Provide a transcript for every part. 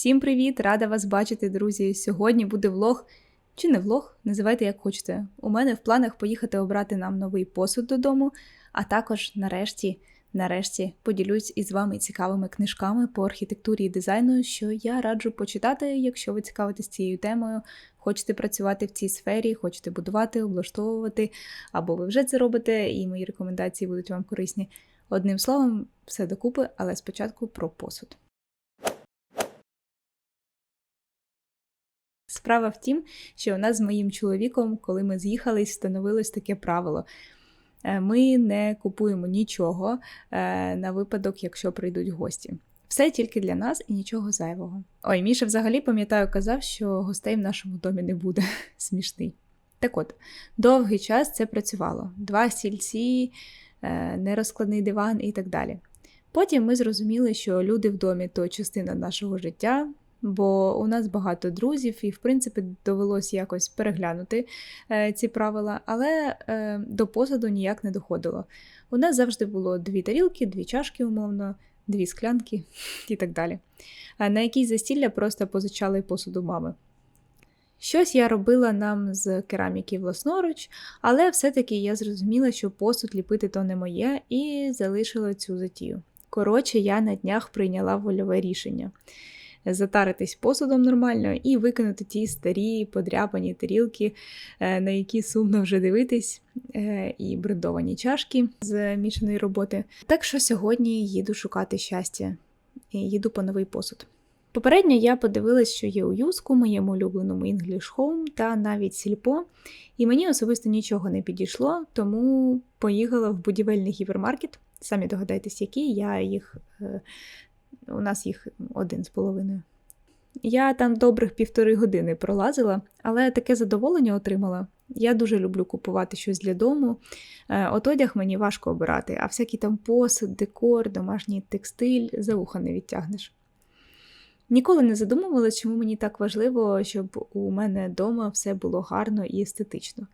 Всім привіт! Рада вас бачити, друзі. Сьогодні буде влог, чи не влог, називайте як хочете. У мене в планах поїхати обрати нам новий посуд додому, а також нарешті, нарешті поділюсь із вами цікавими книжками по архітектурі і дизайну, що я раджу почитати, якщо ви цікавитесь цією темою, хочете працювати в цій сфері, хочете будувати, облаштовувати, або ви вже це робите, і мої рекомендації будуть вам корисні. Одним словом, все докупи, але спочатку про посуд. Справа в тім, що у нас з моїм чоловіком, коли ми з'їхались, встановилось таке правило. Е, Ми не купуємо нічого е, на випадок, якщо прийдуть гості. Все тільки для нас і нічого зайвого. Ой, Міша взагалі пам'ятаю, казав, що гостей в нашому домі не буде. Смішний. Так от, довгий час це працювало: два стільці, е, нерозкладний диван і так далі. Потім ми зрозуміли, що люди в домі то частина нашого життя, бо у нас багато друзів, і, в принципі, довелось якось переглянути е, ці правила, але е, до посуду ніяк не доходило. У нас завжди було дві тарілки, дві чашки, умовно, дві склянки і так далі. На якісь застілля просто позичали посуду мами. Щось я робила нам з кераміки власноруч, але все-таки я зрозуміла, що посуд ліпити то не моє, і залишила цю затію. Коротше, я на днях прийняла вольове рішення затаритись посудом нормально і викинути ті старі подряпані тарілки, е, на які сумно вже дивитись, е, і брендовані чашки з мішаної роботи. Так що сьогодні їду шукати щастя їду по новий посуд. Попередньо я подивилась, що є у юску, моєму улюбленому English Home та навіть сільпо, і мені особисто нічого не підійшло, тому поїхала в будівельний гіпермаркет. Самі догадайтесь, який я їх. У нас їх один з половиною. Я там добрих півтори години пролазила, але таке задоволення отримала. Я дуже люблю купувати щось для дому. Е, От одяг мені важко обирати, а всякий там посуд, декор, домашній текстиль за вуха не відтягнеш. Ніколи не задумувалася, чому мені так важливо, щоб у мене вдома все було гарно і естетично.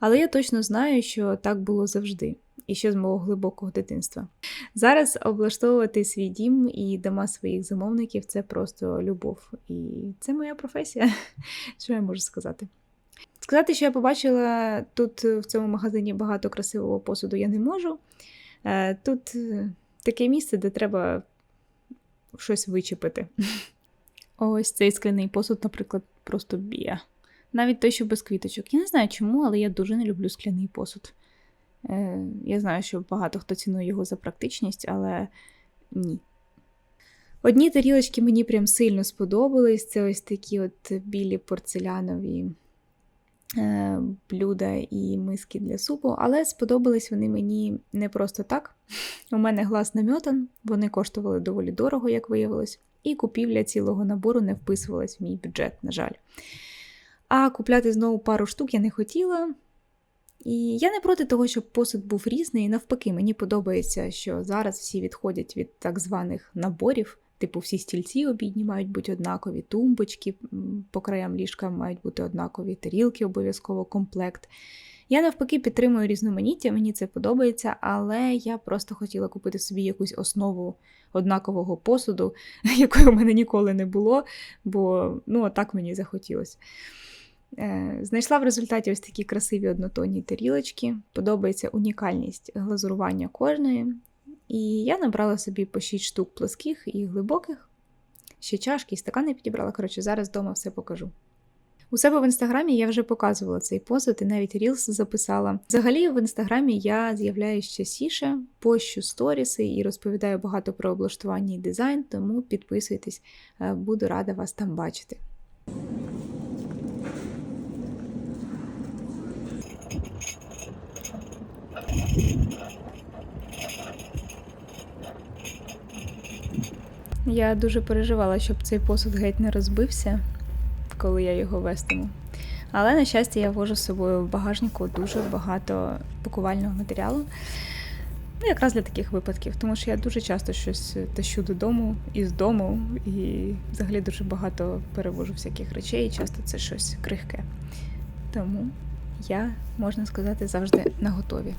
Але я точно знаю, що так було завжди, і ще з мого глибокого дитинства. Зараз облаштовувати свій дім і дома своїх замовників це просто любов. І це моя професія. Що я можу сказати? Сказати, що я побачила тут в цьому магазині багато красивого посуду, я не можу. Е, Тут е, таке місце, де треба щось вичепити. Ось цей скляний посуд, наприклад, просто б'є. Навіть той, що без квіточок. Я не знаю чому, але я дуже не люблю скляний посуд. Е, Я знаю, що багато хто цінує його за практичність, але ні. Одні тарілочки мені прям сильно сподобались. Це ось такі от білі порцелянові е, блюда і миски для супу, але сподобались вони мені не просто так. У мене глаз намьотан, вони коштували доволі дорого, як виявилось, і купівля цілого набору не вписувалась в мій бюджет, на жаль. А купляти знову пару штук я не хотіла. І я не проти того, щоб посуд був різний. Навпаки, мені подобається, що зараз всі відходять від так званих наборів. Типу, всі стільці обідні мають бути однакові, тумбочки по краям ліжка мають бути однакові, тарілки обов'язково комплект. Я навпаки підтримую різноманіття, мені це подобається, але я просто хотіла купити собі якусь основу однакового посуду, якої в мене ніколи не було, бо ну, так мені захотілося. Е, Знайшла в результаті ось такі красиві однотонні тарілочки. Подобається унікальність глазурування кожної. І я набрала собі по 6 штук плоских і глибоких. Ще чашки і стакани підібрала. Коротше, зараз вдома все покажу. У себе в інстаграмі я вже показувала цей посуд і навіть рілс записала. Взагалі, в інстаграмі я з'являюсь частіше, пощу сторіси і розповідаю багато про облаштування і дизайн, тому підписуйтесь, е, буду рада вас там бачити. Я дуже переживала, щоб цей посуд геть не розбився, коли я його вестиму. Але, на щастя, я вожу з собою в багажнику дуже багато пакувального матеріалу. Ну, якраз для таких випадків, тому що я дуже часто щось тащу додому із дому, і взагалі дуже багато перевожу всяких речей, і часто це щось крихке. Тому я, можна сказати, завжди на готові.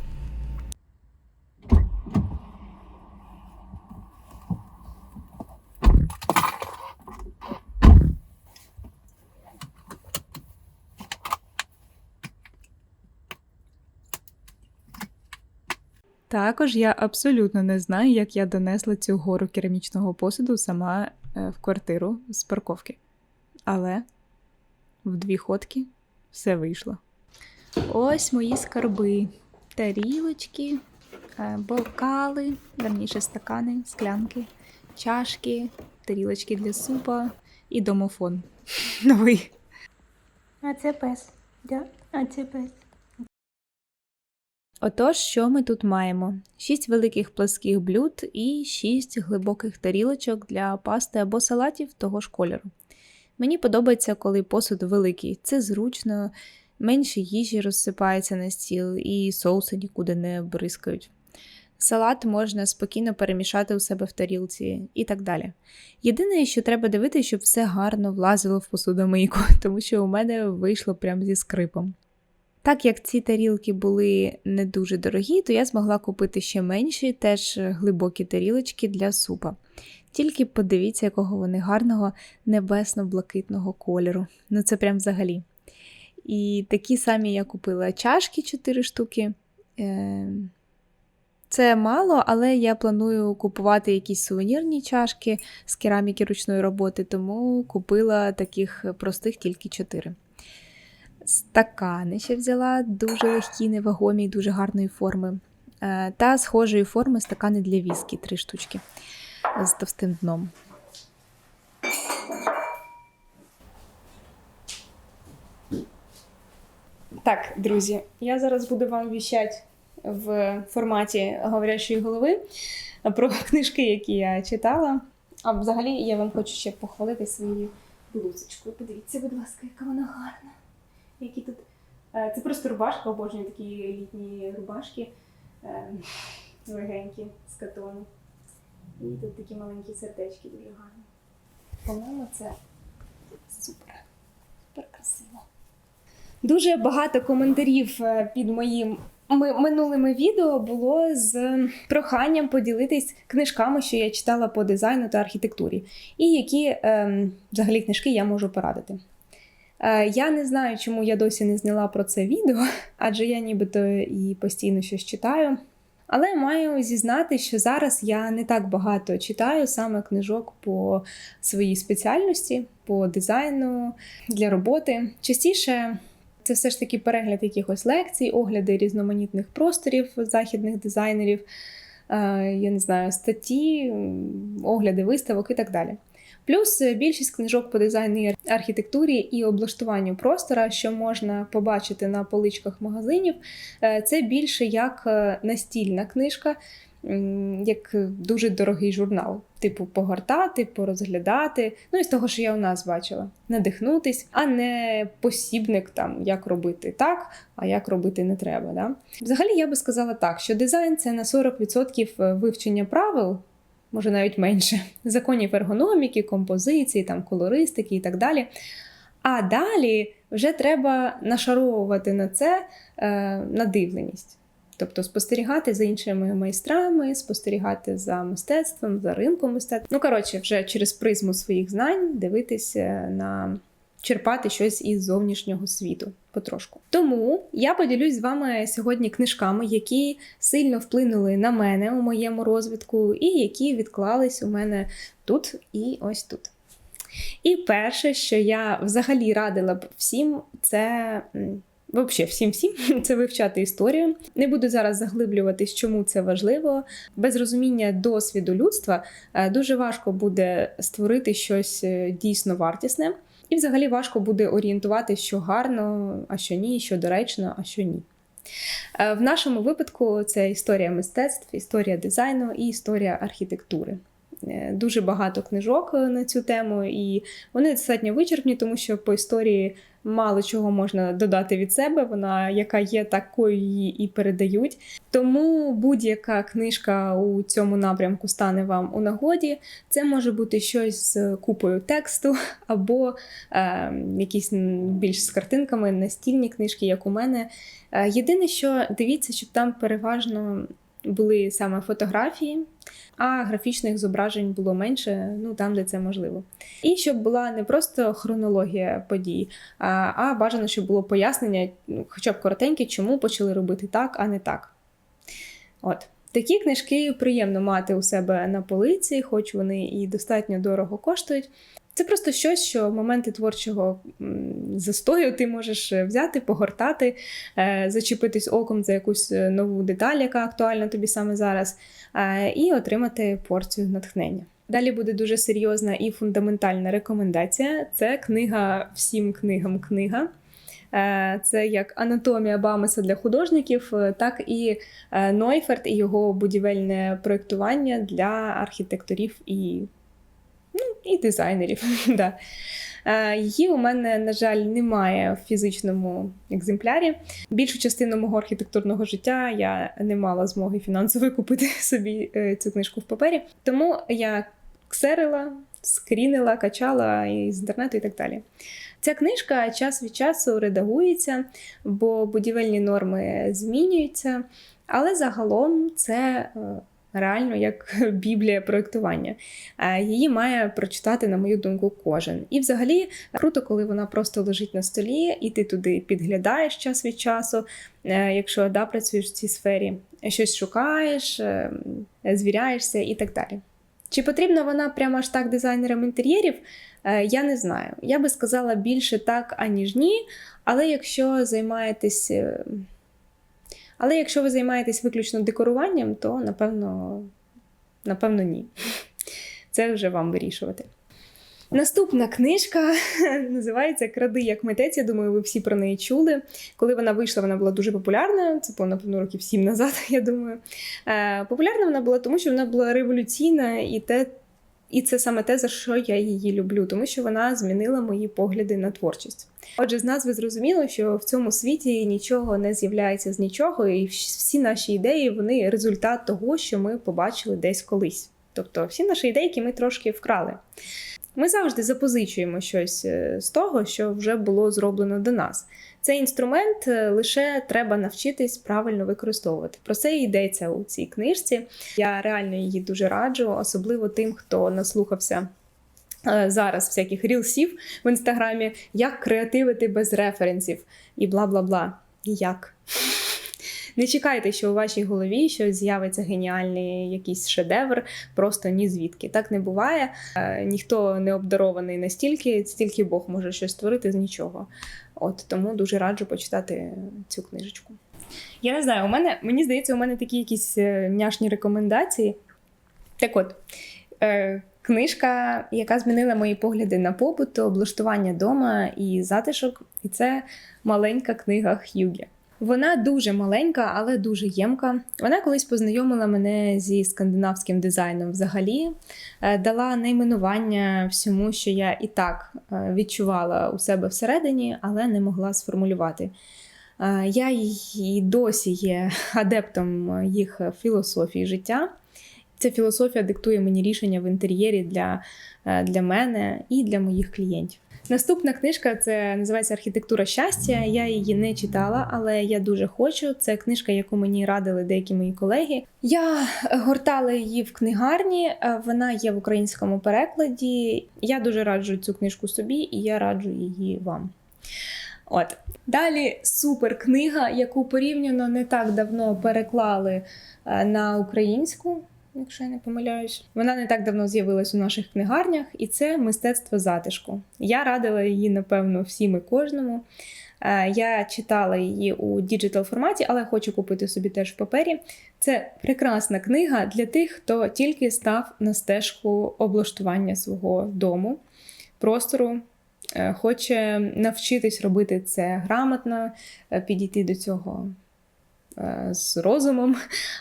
Також я абсолютно не знаю, як я донесла цю гору керамічного посуду сама е, в квартиру з парковки. Але в дві ходки все вийшло. Ось мої скарби. Тарілочки, е, бокали, верніше стакани, склянки, чашки, тарілочки для супа і домофон. Новий. А це пес. Да? А це пес. Отож, що ми тут маємо? Шість великих пласких блюд і шість глибоких тарілочок для пасти або салатів того ж кольору. Мені подобається, коли посуд великий. Це зручно, менше їжі розсипається на стіл і соуси нікуди не бризкають. Салат можна спокійно перемішати у себе в тарілці і так далі. Єдине, що треба дивитися, щоб все гарно влазило в посудомийку, тому що у мене вийшло прямо зі скрипом. Так як ці тарілки були не дуже дорогі, то я змогла купити ще менші, теж глибокі тарілочки для супа. Тільки подивіться, якого вони гарного небесно-блакитного кольору. Ну це прям взагалі. І такі самі я купила чашки 4 штуки. Е, Це мало, але я планую купувати якісь сувенірні чашки з кераміки ручної роботи, тому купила таких простих тільки 4. Стакани ще взяла дуже легкі, невагомі, дуже гарної форми. Е, Та схожої форми стакани для віскі, три штучки з товстим дном. Так, друзі, я зараз буду вам віщати в форматі говорящої голови про книжки, які я читала. А взагалі я вам хочу ще похвалити свою блузочку. Подивіться, будь ласка, яка вона гарна. Які тут. Е, Це просто рубашка, обожнюю такі літні рубашки е, легенькі з катону. І тут такі маленькі сердечки дуже гарні. По-моєму, це супер. Супер красиво. Дуже багато коментарів е, під моїм минулими відео було з проханням поділитись книжками, що я читала по дизайну та архітектурі, і які ем, взагалі книжки я можу порадити. Е, Я не знаю, чому я досі не зняла про це відео, адже я нібито і постійно щось читаю. Але маю зізнати, що зараз я не так багато читаю саме книжок по своїй спеціальності, по дизайну для роботи. Частіше це все ж таки перегляд якихось лекцій, огляди різноманітних просторів західних дизайнерів, е, я не знаю, статті, огляди виставок і так далі. Плюс е, більшість книжок по дизайну архітектурі і облаштуванню простора, що можна побачити на поличках магазинів, е, це більше як е, настільна книжка, як дуже дорогий журнал. Типу, погортати, порозглядати. Ну і з того, що я у нас бачила, надихнутись, а не посібник там, як робити так, а як робити не треба. Да? Взагалі, я би сказала так, що дизайн це на 40% вивчення правил, може навіть менше, законів ергономіки, композиції, там, колористики і так далі. А далі вже треба нашаровувати на це е, надивленість. Тобто спостерігати за іншими майстрами, спостерігати за мистецтвом, за ринком мистецтва. Ну, коротше, вже через призму своїх знань дивитися на черпати щось із зовнішнього світу потрошку. Тому я поділюсь з вами сьогодні книжками, які сильно вплинули на мене у моєму розвитку, і які відклались у мене тут і ось тут. І перше, що я взагалі радила б всім, це. Взагалі, всім всім це вивчати історію. Не буду зараз заглиблюватись, чому це важливо. Без розуміння досвіду людства е, дуже важко буде створити щось е, дійсно вартісне, і взагалі важко буде орієнтувати, що гарно, а що ні, що доречно, а що ні. Е, В нашому випадку це історія мистецтв, історія дизайну і історія архітектури. Е, Дуже багато книжок е, на цю тему, і вони достатньо вичерпні, тому що по історії мало чого можна додати від себе. Вона яка є, такою її і передають. Тому будь-яка книжка у цьому напрямку стане вам у нагоді. Це може бути щось з купою тексту, або е, якісь більш з картинками, настільні книжки, як у мене. Е, єдине, що дивіться, щоб там переважно були саме фотографії, а графічних зображень було менше, ну там, де це можливо. І щоб була не просто хронологія подій, а, бажано, щоб було пояснення, ну, хоча б коротеньке, чому почали робити так, а не так. От. Такі книжки приємно мати у себе на полиці, хоч вони і достатньо дорого коштують. Це просто щось, що моменти творчого застою ти можеш е, взяти, погортати, е, зачепитись оком за якусь е, нову деталь, яка актуальна тобі саме зараз, і отримати порцію натхнення. Далі буде дуже серйозна і фундаментальна рекомендація. Це книга всім книгам книга. Це як анатомія Бамеса для художників, так і Нойферт і його будівельне проєктування для архітекторів і, ну, і дизайнерів. да. Е, Її у мене, на жаль, немає в фізичному екземплярі. Більшу частину мого архітектурного життя я не мала змоги фінансово купити собі е, цю книжку в папері. Тому я ксерила, скрінила, качала із інтернету і так далі. Ця книжка час від часу редагується, бо будівельні норми змінюються, але загалом це е, реально як біблія проєктування. Е, Її має прочитати, на мою думку, кожен. І взагалі круто, коли вона просто лежить на столі, і ти туди підглядаєш час від часу, е, якщо да, працюєш в цій сфері, щось шукаєш, е, звіряєшся і так далі. Чи потрібна вона прямо аж так дизайнерам інтер'єрів? Я не знаю. Я би сказала більше так, аніж ні. Але якщо займаєтесь. Але якщо ви займаєтесь виключно декоруванням, то напевно, напевно ні. Це вже вам вирішувати. Наступна книжка називається Кради як митець. Я думаю, ви всі про неї чули. Коли вона вийшла, вона була дуже популярною. Це було, напевно, років сім назад, я думаю. Е, популярна вона була тому, що вона була революційна, і те, і це саме те, за що я її люблю, тому що вона змінила мої погляди на творчість. Отже, з назви зрозуміло, що в цьому світі нічого не з'являється з нічого, і всі наші ідеї вони результат того, що ми побачили десь колись. Тобто, всі наші ідейки ми трошки вкрали. Ми завжди запозичуємо щось е, з того, що вже було зроблено до нас. Цей інструмент е, лише треба навчитись правильно використовувати. Про це і йдеться у цій книжці. Я реально її дуже раджу, особливо тим, хто наслухався. е, Зараз всяких рілсів в інстаграмі, як креативити без референсів і бла бла бла. Як. Не чекайте, що у вашій голові щось з'явиться геніальний якийсь шедевр, просто ні звідки. Так не буває. Е, Ніхто не обдарований настільки, стільки Бог може щось створити з нічого. От тому дуже раджу почитати цю книжечку. Я не знаю, у мене мені здається, у мене такі якісь е, няшні рекомендації. Так от, е, книжка, яка змінила мої погляди на побут, облаштування дома і затишок, і це маленька книга Х'югі. Вона дуже маленька, але дуже ємка. Вона колись познайомила мене зі скандинавським дизайном взагалі, е, дала найменування всьому, що я і так е, відчувала у себе всередині, але не могла сформулювати. Е, Я і досі є адептом їх філософії життя. Ця філософія диктує мені рішення в інтер'єрі для, для мене і для моїх клієнтів. Наступна книжка це називається Архітектура щастя. Я її не читала, але я дуже хочу. Це книжка, яку мені радили деякі мої колеги. Я гортала її в книгарні. е, Вона є в українському перекладі. Я дуже раджу цю книжку собі, і я раджу її вам. От далі супер книга, яку порівняно не так давно переклали е, на українську. Якщо я не помиляюсь, вона не так давно з'явилась у наших книгарнях, і це мистецтво затишку. Я радила її, напевно, всім і кожному. Е, Я читала її у діджитал форматі, але хочу купити собі теж в папері. Це прекрасна книга для тих, хто тільки став на стежку облаштування свого дому, простору, е, хоче навчитись робити це грамотно, е, підійти до цього з розумом,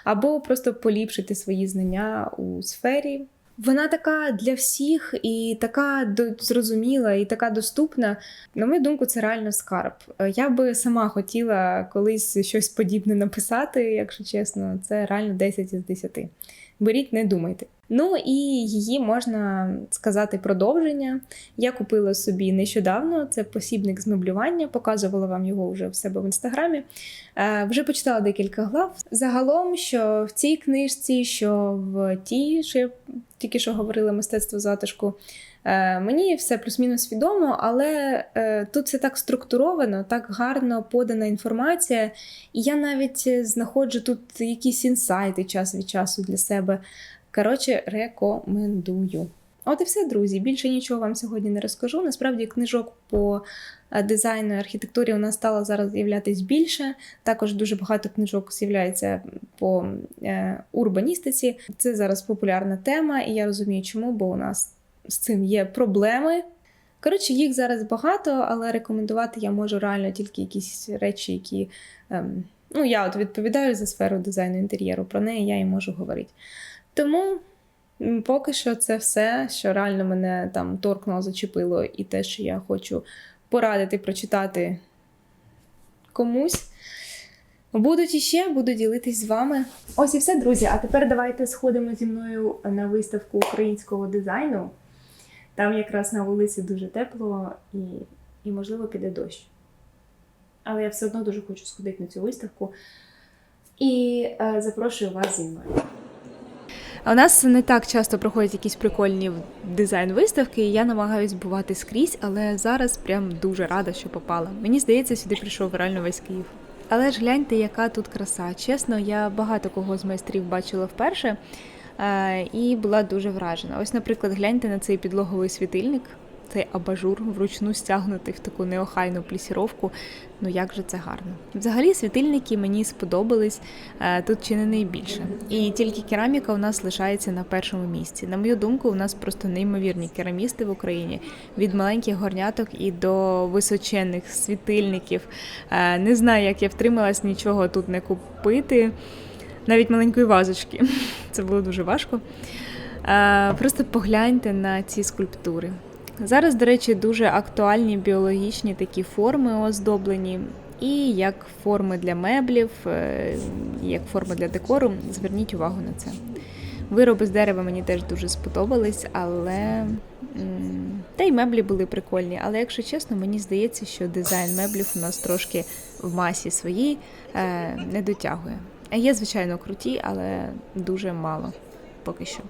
або просто поліпшити свої знання у сфері. Вона така для всіх і така зрозуміла, і така доступна. На мою думку, це реально скарб. Е, Я би сама хотіла колись щось подібне написати, якщо чесно, це реально 10 із 10. Беріть, не думайте. Ну і її можна сказати продовження. Я купила собі нещодавно. Це посібник з меблювання, показувала вам його вже в себе в інстаграмі. Е, Вже почитала декілька глав. Загалом, що в цій книжці, що в тій, що я тільки що говорила, мистецтво затишку, Е, мені все плюс-мінус відомо, але е, тут все так структуровано, так гарно подана інформація, і я навіть знаходжу тут якісь інсайти час від часу для себе. Коротше, рекомендую. От і все, друзі. Більше нічого вам сьогодні не розкажу. Насправді, книжок по е, дизайну і архітектурі у нас стало зараз з'являтись більше. Також дуже багато книжок з'являється по е, урбаністиці. Це зараз популярна тема, і я розумію, чому, бо у нас з цим є проблеми. Коротше, їх зараз багато, але рекомендувати я можу реально тільки якісь речі, які. Ем, ну, я от відповідаю за сферу дизайну інтер'єру, про неї я і можу говорити. Тому поки що це все, що реально мене там торкнуло, зачепило, і те, що я хочу порадити, прочитати комусь. Будуть іще, буду ділитись з вами. Ось і все, друзі. А тепер давайте сходимо зі мною на виставку українського дизайну. Там якраз на вулиці дуже тепло і, і можливо, піде дощ. Але я все одно дуже хочу сходити на цю виставку. І е, запрошую вас зі мною. У нас не так часто проходять якісь прикольні дизайн-виставки, і я намагаюсь бувати скрізь, але зараз прям дуже рада, що попала. Мені здається, сюди прийшов реально весь Київ. Але ж гляньте, яка тут краса. Чесно, я багато кого з майстрів бачила вперше е, і була дуже вражена. Ось, наприклад, гляньте на цей підлоговий світильник, цей абажур вручну стягнутий в таку неохайну плісіровку. Ну як же це гарно. Взагалі світильники мені сподобались е, тут чи не найбільше. І тільки кераміка у нас лишається на першому місці. На мою думку, у нас просто неймовірні керамісти в Україні від маленьких горняток і до височенних світильників. Е, Не знаю, як я втрималась нічого тут не купити, навіть маленької вазочки. Це було дуже важко. Е, Просто погляньте на ці скульптури. Зараз, до речі, дуже актуальні біологічні такі форми оздоблені, і як форми для меблів, е, як форми для декору. Зверніть увагу на це. Вироби з дерева мені теж дуже сподобались, але та й меблі були прикольні. Але якщо чесно, мені здається, що дизайн меблів у нас трошки в масі своїй е, не дотягує. Є, звичайно, круті, але дуже мало поки що.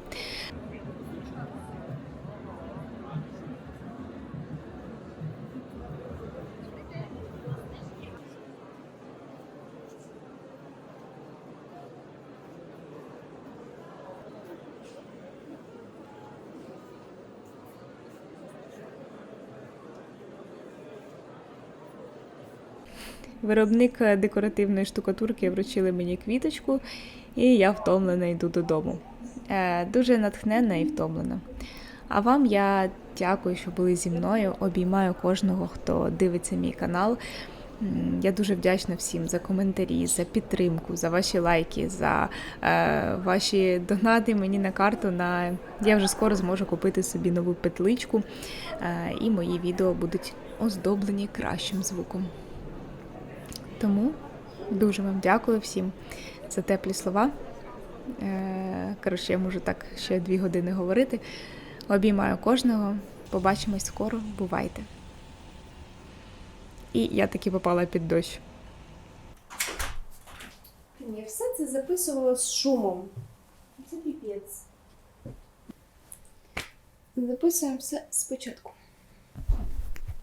Виробник е, декоративної штукатурки вручили мені квіточку, і я втомлена йду додому. Е, Дуже натхненна і втомлена. А вам я дякую, що були зі мною. Обіймаю кожного, хто дивиться мій канал. Я дуже вдячна всім за коментарі, за підтримку, за ваші лайки, за е, ваші донати мені на карту. На я вже скоро зможу купити собі нову петличку, е, і мої відео будуть оздоблені кращим звуком. Тому дуже вам дякую всім за теплі слова. Е, Коротше, я можу так ще дві години говорити. Обіймаю кожного. Побачимось скоро. Бувайте. І я таки попала під дощ. Я все це записувала з шумом. Це піпець. Записуємо все спочатку.